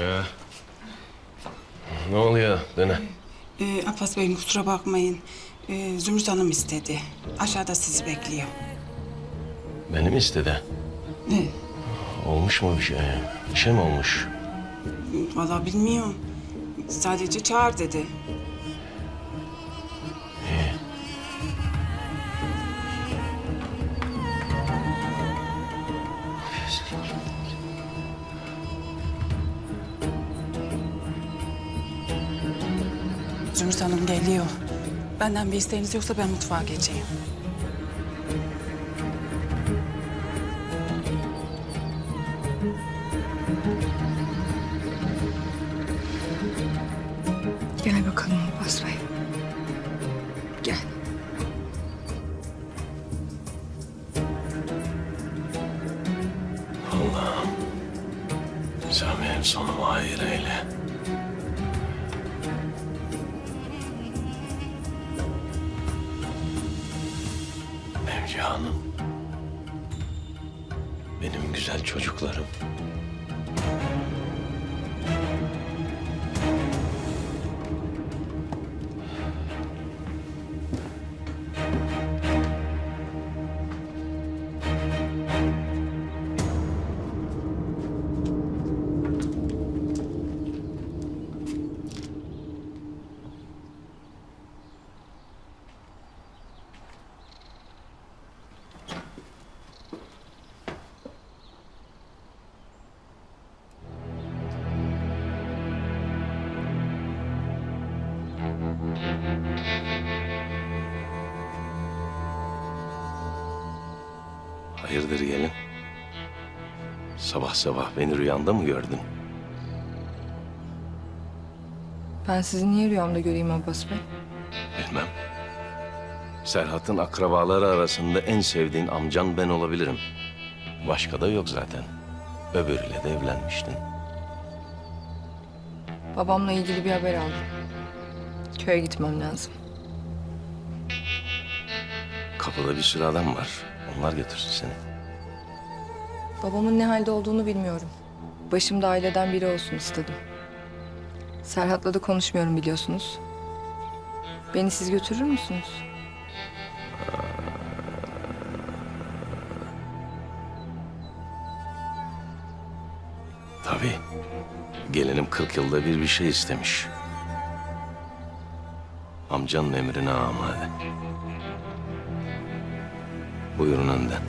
Ya. Ne oluyor Dene? Ee, Abbas Bey'im kusura bakmayın. Ee, Zümrüt Hanım istedi. Aşağıda sizi bekliyor. Beni mi istedi? Ne? Olmuş mu bir şey? Bir şey mi olmuş? Vallahi bilmiyorum. Sadece çağır dedi. Zümrüt Hanım geliyor. Benden bir isteğiniz yoksa ben mutfağa geçeyim. Gel bakalım Abbas Bey. Mevci Hanım. Benim güzel çocuklarım. Hayırdır gelin? Sabah sabah beni rüyanda mı gördün? Ben sizi niye rüyamda göreyim Abbas Bey? Bilmem. Serhat'ın akrabaları arasında en sevdiğin amcan ben olabilirim. Başka da yok zaten. Öbürüyle de evlenmiştin. Babamla ilgili bir haber aldım. Köye gitmem lazım. Kapıda bir sürü adam var. Onlar götürsün seni. Babamın ne halde olduğunu bilmiyorum. Başımda aileden biri olsun istedim. Serhat'la da konuşmuyorum biliyorsunuz. Beni siz götürür müsünüz? Tabii. Gelinim 40 yılda bir bir şey istemiş. Amcanın emrine amade. Buyurun önden.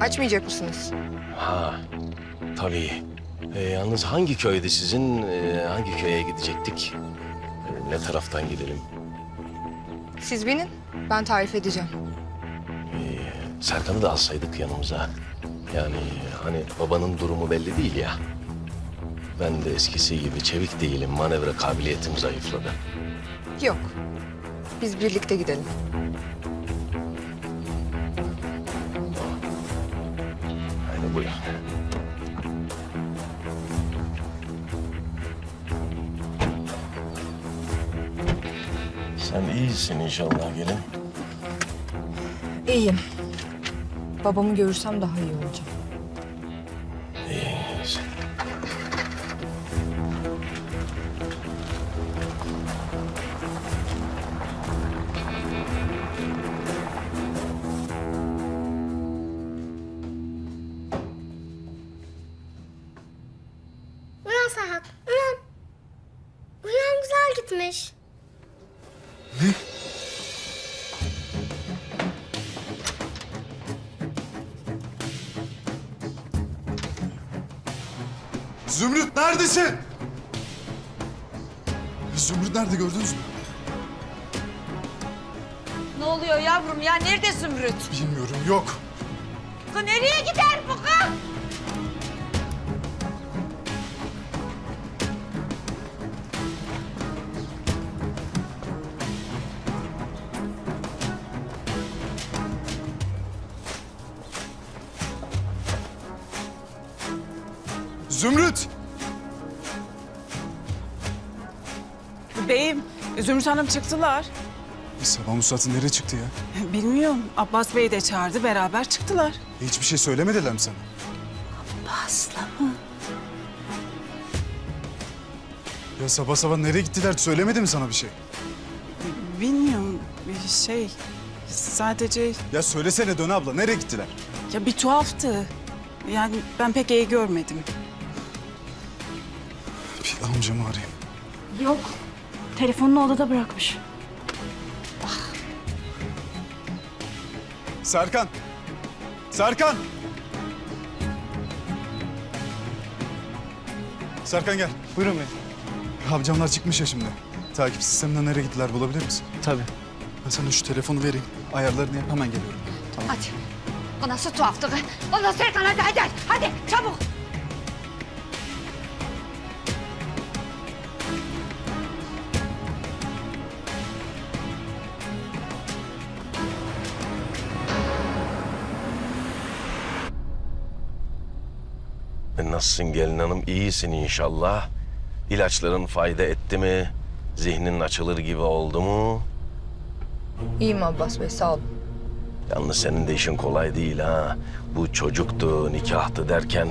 Açmayacak mısınız? Ha, tabii. Ee, yalnız hangi köyde sizin, ee, hangi köye gidecektik? Ee, ne taraftan gidelim? Siz binin, ben tarif edeceğim. Serkan'ı da alsaydık yanımıza. Yani hani babanın durumu belli değil ya. Ben de eskisi gibi çevik değilim. Manevra kabiliyetim zayıfladı. Yok, biz birlikte gidelim. Hadi buyur. Sen iyisin inşallah gelin. İyiyim. Babamı görürsem daha iyi olacağım. İyisin. Uyan Serhat, uyan. Uyan güzel gitmiş. Zümrüt neredesin? Zümrüt nerede gördünüz mü? Ne oluyor yavrum ya? Nerede Zümrüt? Bilmiyorum yok. Kız nereye gider bu kız? Zümrüt! Beyim, Zümrüt Hanım çıktılar. Sabah Musat'ı nereye çıktı ya? Bilmiyorum, Abbas Bey de çağırdı, beraber çıktılar. Hiçbir şey söylemediler mi sana? Asla mı? Ya sabah sabah nereye gittiler söylemedi mi sana bir şey? Bilmiyorum, bir şey... Sadece Ya söylesene Dön abla nereye gittiler? ya bir tuhaftı. Yani ben pek iyi görmedim. Bir amcamı arayayım. Yok. Telefonunu odada bırakmış. Serkan! Serkan! Serkan gel. Buyurun bey. Amcamlar çıkmış ya şimdi. Takip sisteminden nereye gittiler bulabilir misin? Tabii. Ben sana şu telefonu vereyim. Ayarlarını yap hemen geliyorum. Hadi. O nasıl tuhaflık? ha? O nasıl Serkan hadi hadi hadi. Hadi çabuk. Nasılsın gelin hanım? İyisin inşallah. İlaçların fayda etti mi? Zihnin açılır gibi oldu mu? İyiyim Abbas Bey sağ olun. Yalnız senin de işin kolay değil ha. Bu çocuktu, nikahtı derken.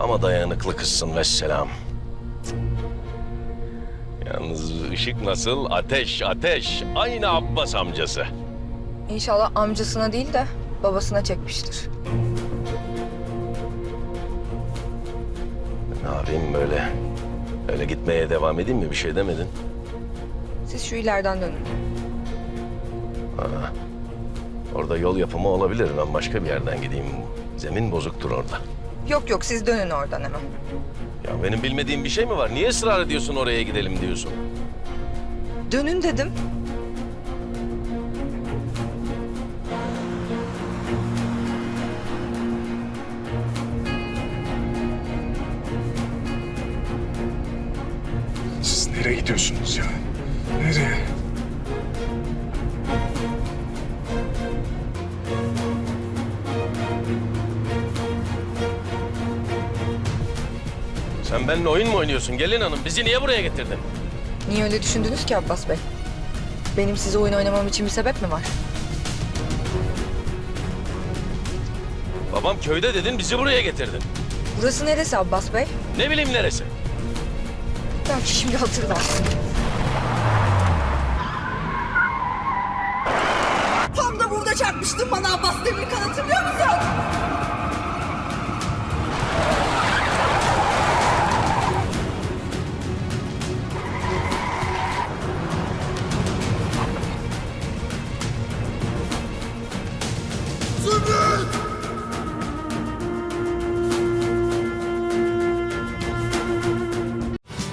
Ama dayanıklı kızsın vesselam. Yalnız ışık nasıl? Ateş, ateş. Aynı Abbas amcası. İnşallah amcasına değil de babasına çekmiştir. Yapayım böyle? Öyle gitmeye devam edeyim mi? Bir şey demedin. Siz şu ileriden dönün. Orada yol yapımı olabilir. Ben başka bir yerden gideyim. Zemin bozuktur orada. Yok yok siz dönün oradan hemen. Ya benim bilmediğim bir şey mi var? Niye ısrar ediyorsun oraya gidelim diyorsun? Dönün dedim. Nereye gidiyorsunuz ya? Nereye? Sen benimle oyun mu oynuyorsun gelin hanım? Bizi niye buraya getirdin? Niye öyle düşündünüz ki Abbas Bey? Benim size oyun oynamam için bir sebep mi var? Babam köyde dedin, bizi buraya getirdin. Burası neresi Abbas Bey? Ne bileyim neresi? Belki şimdi hatırlarsın. Tam da burada çarpmıştın bana Abbas Demirkan hatırlıyor musun?